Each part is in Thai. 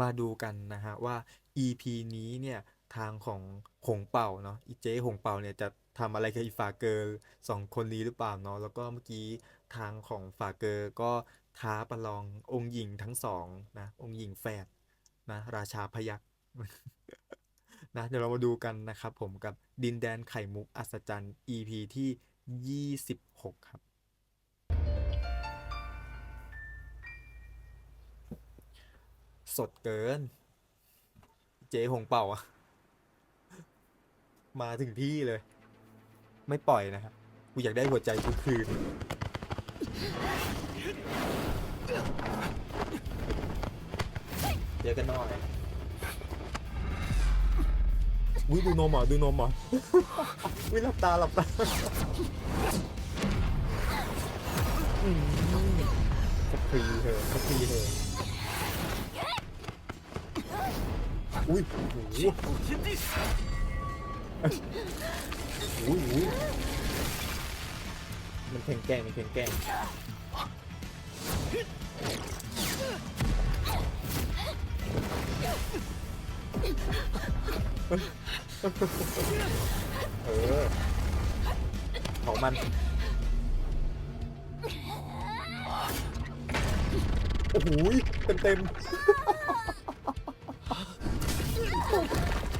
มาดูกันนะฮะว่า EP นี้เนี่ยทางของหงเป่าเนาะอีเจ๊หงเป่าเนี่ยจะทำอะไรกับอีฝาเกอร์สองคนนี้หรือเปล่าเนาะแล้วก็เมื่อกี้ทางของฝาเกอร์ก็ท้าประลององค์หญิงทั้งสองนะองค์หญิงแฝดนะราชาพยัคฆ์นะเดี๋ยวเรามาดูกันนะครับผมกับดินแดนไข่มุกอัศจรรย์ EP ที่ 26 ครับ สดเกิน เจ๊หงเป่าอะมาถึงที่เลย ไม่ปล่อยนะครับกูอยากได้หัวใจทุกคืนเจอกันหน่อยวิดูนมเหรอดูนมเหรอวิหลับตาหลับตาสักทีเถอะสักทีเถอะ อุ้ยโอ้โหอุ้ยอุ้ยมันแข่งแกล้งมันแข่งแกล้งเออของมัน โอ้โหเต็มเต็มๆ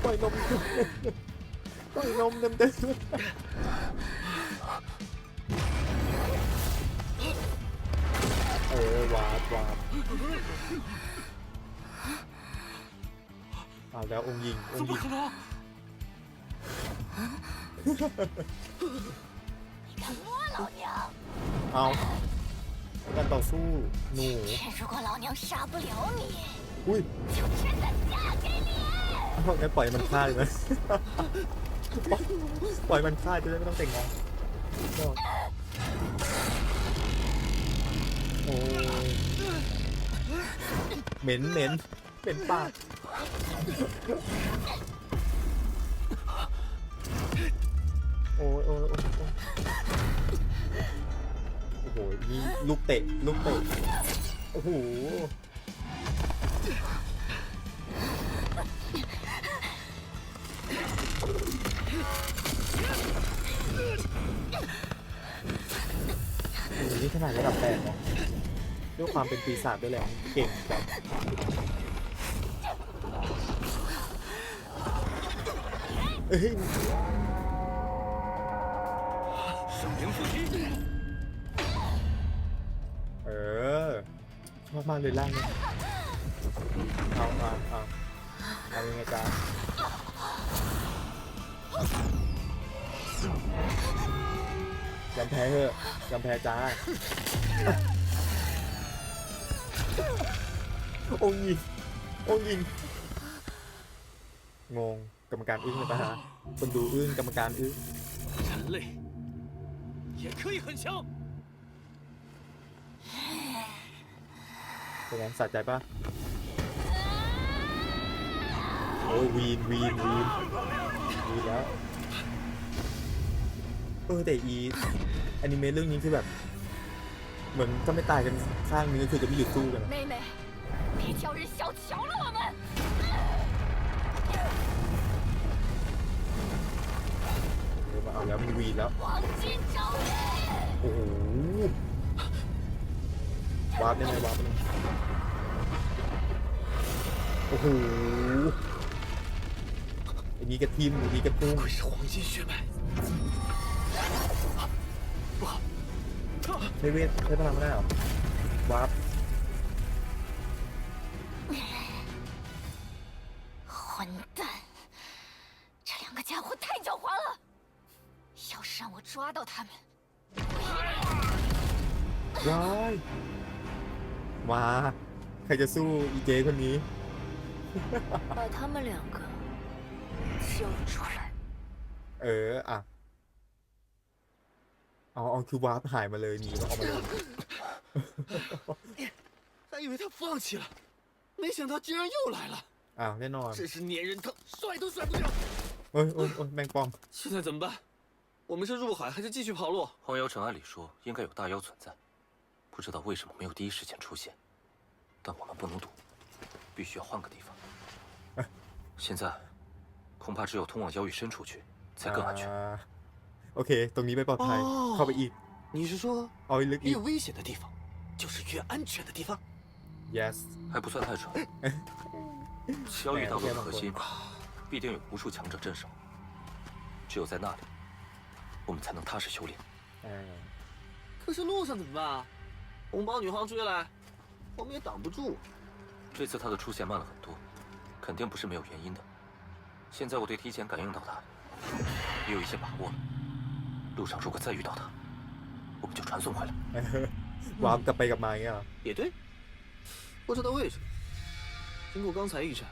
ปล่อยนมปล่อยนมเต็มเต็มเออวาดวาดเอาแล้วองค์หญิงอง 怎 ค์ห 么 ญิง 可能？敢摸老娘！ เอาการต่อสู้หนู 如果老娘杀不了你， อุ้ย 就真的嫁给你。 เอางั้นปล่อยมันฆ่าดเลย ปล่อยมันฆ่าดจะได้ไม่ต้องแต่งงานโอ้ยเหม็นเหม็นเหม็นปากโอ้ยโอ้ยโอ้ยโอ้ยโอ้โหนี่ลูกเตะลูกเตะโอ้โห นี่ขนาดระดับแปดเนาะด้วยความเป็นปีศาจด้วยแหละเก่งแบบเอ้ยเออชอบมากเลยล่างเนี่ยเอาเอาเอาเอายังไงจ๊า ยอมแพ้เถอะยอมแพ้จ้า องค์หญิงองค์หญิง งง กรรมการอึ้งเลยปะฮะคนดูอึ้งกรรมการอึ้ง 人类也可以很强。 เป็นไงสะใจปะโอ้ยวีนวีนวีน วีนแล้ว เออแต่อีอนิเมะเรื่องนี้คือแบบ เหมือนถ้าไม่ตายกันข้างนึงก็คือจะไม่หยุดสู้กันอะ 妹妹，别叫人小瞧了我们。 เดี๋ยวมาเอาแล้วมีวีนแล้ว 黄金招人， โอ้โหวาร์ปได้ไหมวาร์ปได้ไหมโอ้โห อันนี้กระทิมอันนี้กระตุ้ง 会是黄金血脉。不好， ใช้เวทใช้พลังไม่ได้เหรอวาร์ป 混蛋！这两个家伙太狡猾了，要是让我抓到他们， ว้ายมาใครจะสู้อีเจคนนี้ 把他们两个 交出来。 เออ อ่ะเอาเอาคือวาร์ปหายมาเลยหนีแล้วออกมาเลย 还以为他放弃了，没想到竟然又来了， อ้าวแน่นอน 真是粘人疼，甩都甩不掉。 เอ้ยเอ้ยเอ้ยแมงปอง 现在怎么办？我们是入海还是继续跑路？荒妖城按理说应该有大妖存在，不知道为什么没有第一时间出现，但我们不能赌， 必须要换个地方。现在 恐怕只有通往妖域深处去，才更安全。 อ่าโอเค ตรงนี้ไม่ปลอดภัย อ๋อ เข้าไปอีก 你是说 เอาไปลึกอี 越 ก 危险的地方，就是越安全的地方？ yes 还不算太准。妖域大陆的核心必定有无数强者镇守，只有在那里，我们才能踏实修炼。 อ่า 可是路上怎么办啊？红袍女皇追来，我们也挡不住。这次他的出现慢了很多，肯定不是没有原因的。 现在我对提前感应到他，也有一些把握了。路上如果再遇到他，我们就传送回来。玩个背个麦呀！也对，不知道为什么，经过刚才一战，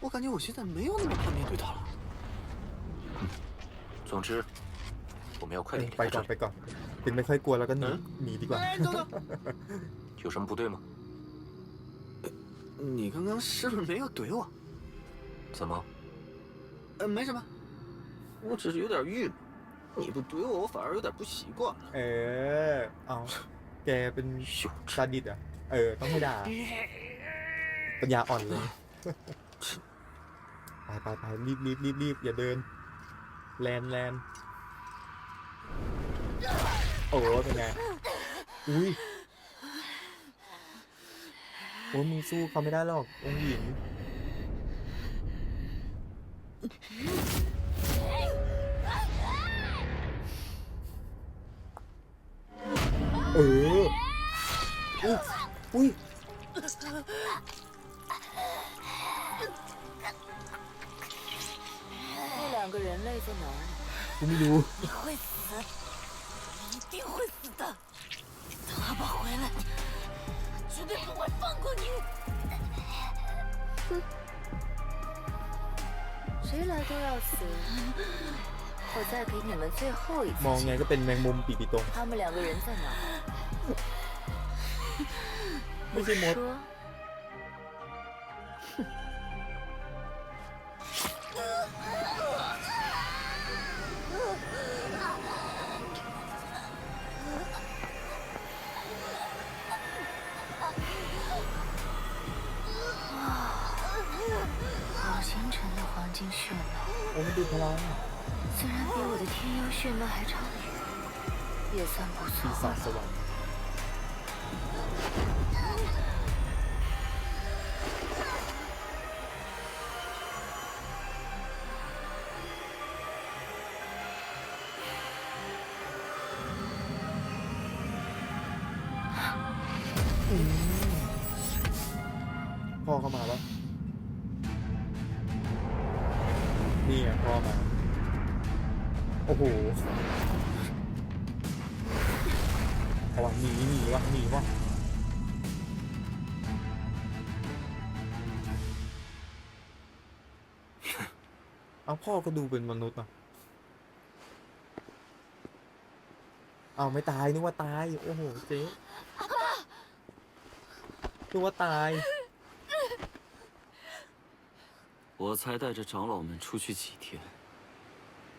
我感觉我现在没有那么怕面对他了。总之，我们要快点离开这里。过，有什么不对吗？你刚刚是不是没有怼我？怎么？呃，没什么，我只是有点郁闷。你不怼我，我反而有点不习惯了。 เออเอาแกเป็น 幼 ซา 稚！ ดิสอ่ะ เออ ต้องให้ด่า ปัญญาอ่อนเลย ไปไปไปรีบรีบรีบรีบอย่าเดิน แลนแลนโอ้เป็นไง อุ้ยโอ้มึงสู้เขาไม่ได้หรอก องค์หญิง เออ อุ้ยอุ้ย 那两个人类在哪里？ กูไม่รู้ 你会死，你一定会死的。等阿宝回来，绝对不会放过你。 谁来都要死。我再给你们最后一 มอง 次 ไง 机 ก็ 会。 เป็นแมงมุมปีปีตรง 他们两个人在哪？ ไม่ใช่มด 说。 虽然比我的天妖血脉还差得远也算不错。了เอาวะหนีหนีวะหนีวะเอาพ่อก็ดูเป็นมนุษย์อ่ะเอาไม่ตายนึกว่าตาย โอ้โหเจ๊นึกว่าตาย 我才带着长老们出去几天，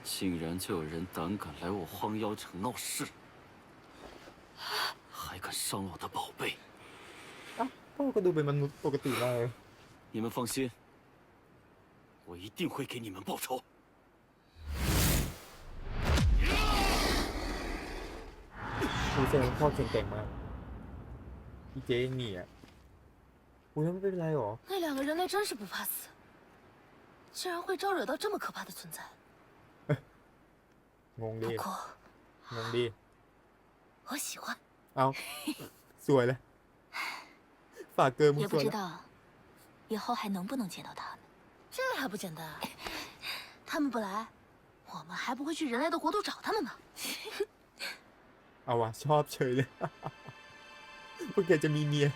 竟然就有人胆敢来我荒妖城闹事， 还敢伤我的宝贝！ เอ้าพ่อก็ดูเป็นมนุษย์ปกติมากเลย 你们放心，我一定会给你们报仇。 ดูแสดงว่าพ่อแข็งแกร่งมากอีเจ๊ยังหนีอ่ะอุ้ยแล้วไม่เป็นไรหรอ 那两个人类真是不怕死，竟然会招惹到这么可怕的存在。 งงดิ 不过 งงดิ 我喜欢， เอาสวยเลย ฝากเกินมึง 也 ส 不 วย 知 แล้ว 道以后还能不能见到他们。这还不简单？他们不来，我们还不会去人类的国度找他们吗？ เอาวะชอบเฉยเลย พวกแกจะมีเมีย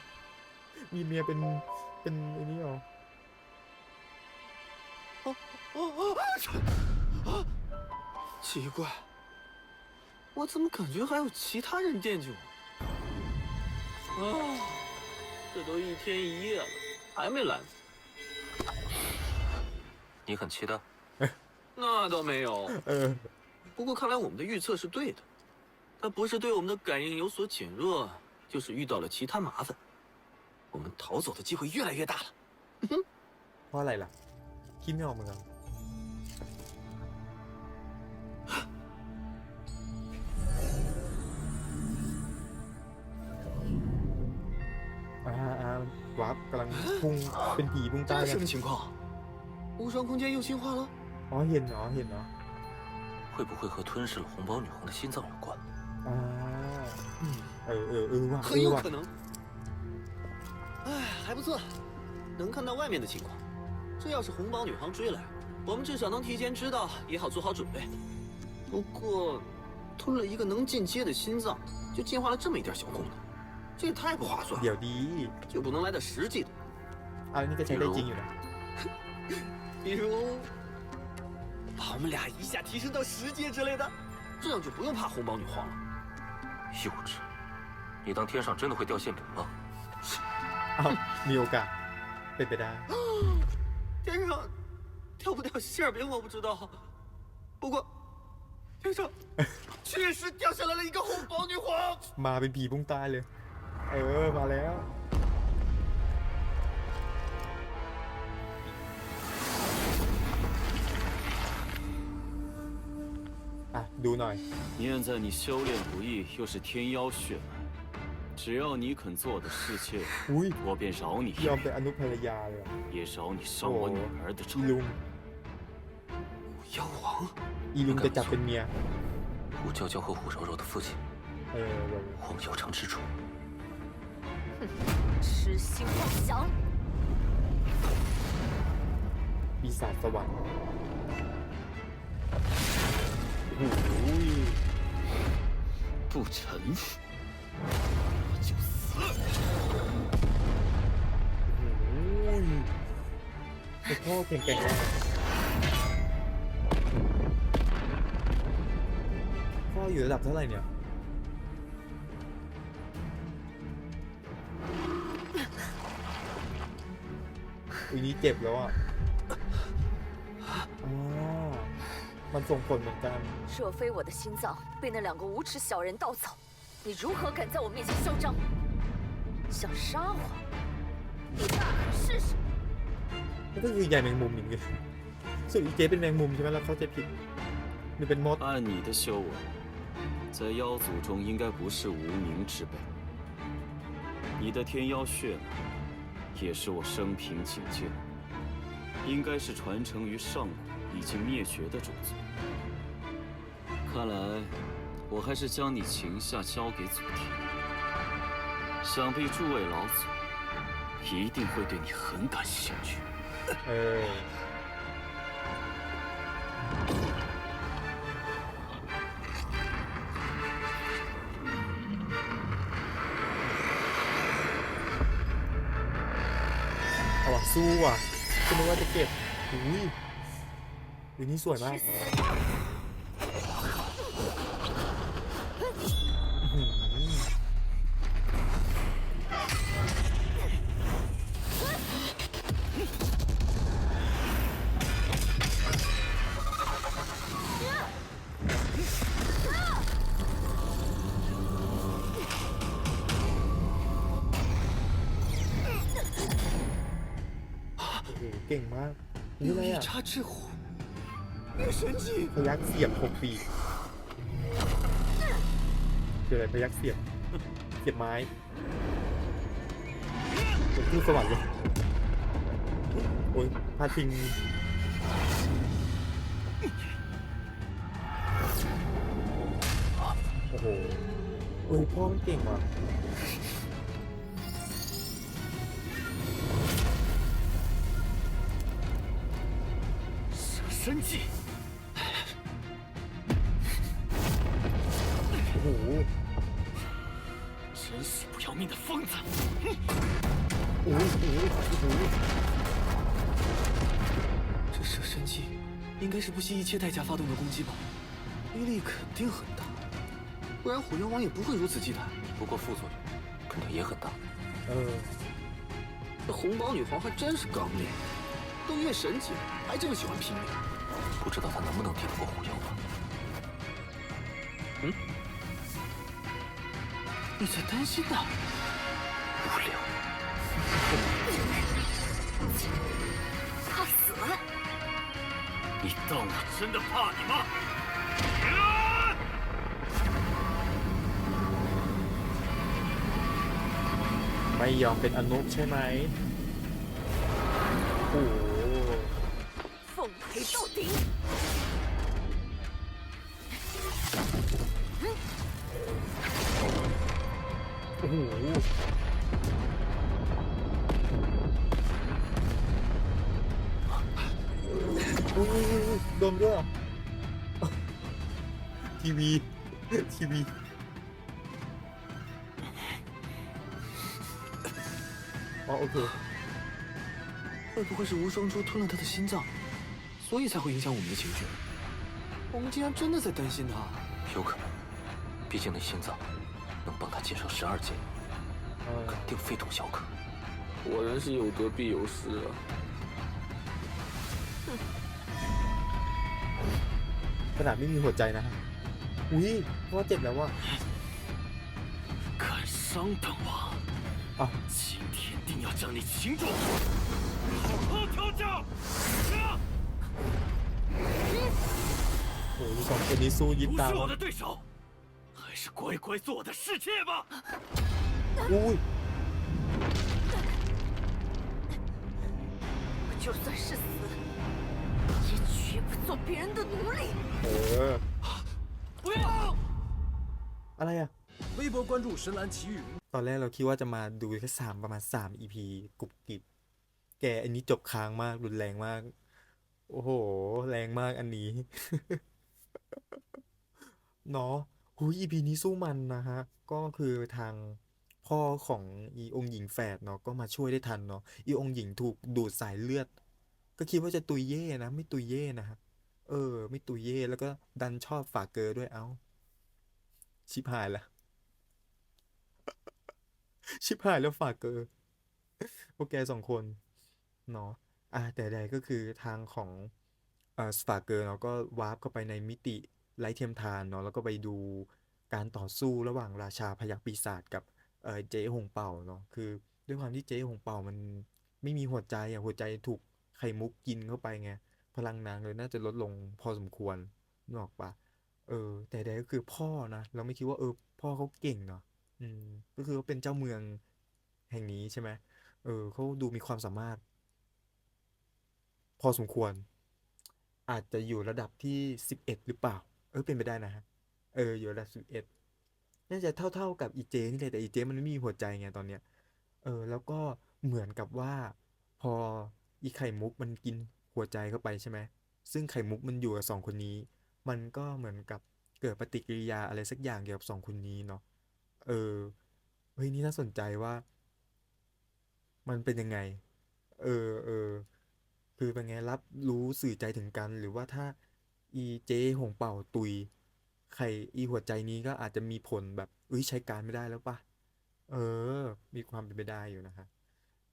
มีเมียเป็น เป็นไอ้นี่หรอ 奇怪，我怎么感觉还有其他人惦记我？ 啊，这都一天一夜了，还没来。你很期待？那倒没有。不过看来我们的预测是对的，他不是对我们的感应有所减弱，就是遇到了其他麻烦。我们逃走的机会越来越大了。哼，我来了，今天我们呢？าวาร์ปกำลังพุ่งเป็นผีพุ่งใต้ 这 กั 什 น 么情况？无双空间又进化了？ อ๋อเห็นเนาะเห็นเนาะ 会不会和吞噬了红宝女皇的心脏有关？ อ่า 嗯， เออเออเออว่ะเอ 很 อ 有 ว่ะ 可能。哎，还不错，能看到外面的情况。这要是红宝女皇追来，我们至少能提前知道，也好做好准备。不过，吞了一个能进阶的心脏，就进化了这么一点小功能， 这也太不划算了。有的，就不能来点实际的？啊，你刚才在金鱼。比如，把我们俩一下提升到十阶之类的，这样就不用怕红宝女皇了。幼稚，你当天上真的会掉馅饼吗？啊，没有干，贝贝的。天上掉不掉馅饼我不知道，不过天上确实掉下来了一个红宝女皇。妈被逼崩呆了。 เลย เออ มาแล้ว อ่ะ ดูหน่อย 念在你修炼不易，又是天妖血脉，只要你肯做的事情， อุ้ย 我便饶你 ยอ 一 ม 命， เป็นอนุภรรยาเลยอะ 也饶你伤我女儿的 อี 仇。 ลุง 妖王， อีลุงจะจับเป็นเมีย 虎娇娇和虎柔柔的父亲 เออแบบ 黄瑶城之主， 痴心妄想！ ปีศาจสวรรค์โอ้โห 不臣服，我就死。 โอ้ยไอพ่อเก่งแกร่งมากพ่ออยู่ระดับเท่าไหร่เนี่ย อุ้ยนี่เจ็บแล้วอ่ะอ๋อมันส่งผลเหมือนกัน 若非我的心脏被那两个无耻小人盗走，你如何敢在我面前嚣张？想杀我？你大可试试！ นั่นก็คือใหญ่แมงมุมอย่างเงี้ยส่วนอีเจ๊เป็นแมงมุมใช่ไหมเราเข้าใจผิดหรือเป็นมด 按你的修为，在妖族中应该不是无名之辈。你的天妖血脉， 也是我生平仅见，应该是传承于上古已经灭绝的种族。看来，我还是将你擒下交给祖天。想必诸位老祖一定会对你很感兴趣。 ดูอะสู้ว่ะคิดว่าจะเก็บอุ้ยอุ้ยนี่สวยมาก ก่งมากนี่อะไรอะพยักเสียบหกปีคืออะไรพยักเสียบเสียบไม้เป็นผู้สว่างเลยโอ้ยพาทิงโอ้โหโอ้ยพ่อมันเก่งว่ะ 真气，五！真是不要命的疯子！五五五！这舍神技，应该是不惜一切代价发动的攻击吧？威力肯定很大，不然虎妖王也不会如此忌惮。不过副作用，肯定也很大。呃，这红宝女皇还真是刚烈，都越神级了，还这么喜欢拼命。不知道他能不能敌得过狐妖吧？嗯？你在担心呢？无聊。怕死？你当我真的怕你吗？ไม่ยอมเป็นอนุใช่ไหมโอ้ โห 奉陪到底！ โอ้โหอุ๊ยโดนด้วยเหรอทีวี ทีวี อ๋อโอเค 会不会是无双珠吞了他的心脏， 所以才会影响我们的情绪？我们竟然真的在担心他。有可能，毕竟那心脏能帮他减少十二阶， เออ 肯定非同小可。果然是有得必有失啊！ ขนาดไม่มีหัวใจนะฮะอุ้ยว่าเจ็บแล้วว่ะ 敢伤本王，啊今天定要将你擒住，好好调教。 สองคนนี้สู้ยิบ 不 ตา 是 ม 我的对手，还是乖乖做我的侍妾吧。 อุ้ย 我就算是死，也绝不做别人的奴隶。 เออ 不要！ อะไรอ่ะ 微博关注深蓝奇遇。 ตอนแรกเราคิดว่าจะมาดูแค่สามประมาณสาม EP กรุบกริบ แกอันนี้จบค้างมากรุนแรงมาก โอ้โห แรงมากอันนี้ เนาะหูย EP นี้สู้มันนะฮะ ก็คือทางพ่อของอีองหญิงแฝดเนาะก็มาช่วยได้ทันเนาะอีองหญิงถูกดูดสายเลือด ก็คิดว่าจะตุยเย่นะ ไม่ตุยเย่นะฮะเออ ไม่ตุยเย่แล้วก็ดันชอบฝากเกอด้วยเอ้า ชิบหายละชิบหายแล้วฝากเกอพวกแกสองคนเนาะอะแต่ใดก็คือทางของเอ่อฝากเกอร์เนาะก็วาร์ปเข้าไปในมิติ ไร้เทียมทานเนาะแล้วก็ไปดูการต่อสู้ระหว่างราชาพยัคฆ์ปีศาจกับเออเจ๊หงเป่าเนาะคือ ด้วยความที่เจ๊หงเป่ามันไม่มีหัวใจอะหัวใจถูกไข่มุกกินเข้าไปไงพลังนางเลยน่าจะลดลงพอสมควรนึกออกปะเออ แต่ใดก็คือพ่อนะเราไม่คิดว่าเออ พ่อเขาเก่งเนาะอืม ก็คือเขาเป็นเจ้าเมืองแห่งนี้ใช่ไหมเออเขาดูมีความสามารถ พอสมควร อาจจะอยู่ระดับที่สิบเอ็ดหรือเปล่า ออเป็นไปได้นะฮะ เออ อยู่ระดับสิบเอ็ดน่าจะเท่าๆกับอีเจนี่เลยแต่อีเจมันไม่มีหัวใจไงตอนเนี้ย เออ แล้วก็เหมือนกับว่า พออีไข่มุกมันกินหัวใจเข้าไปใช่ไหมซึ่งไข่มุกมันอยู่กับสองคนนี้ มันก็เหมือนกับเกิดปฏิกิริยาอะไรสักอย่างเกี่ยวกับสองคนนี้เนาะ เออ เฮ้ยนี่น่าสนใจว่า มันเป็นยังไง เออเออคือเป็นไงรับรู้สื่อใจถึงกัน หรือว่าถ้า อีเจหงเป่าตุยไข่อีหัวใจนี้ก็อาจจะมีผลแบบเอ้ยใช้การไม่ได้แล้วปะเออ มีความเป็นไปได้อยู่นะฮะ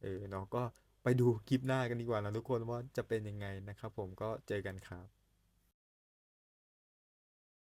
เออเนาะก็ไปดูคลิปหน้ากันดีกว่านะทุกคนว่าจะเป็นยังไงนะครับผมก็เจอกันครับ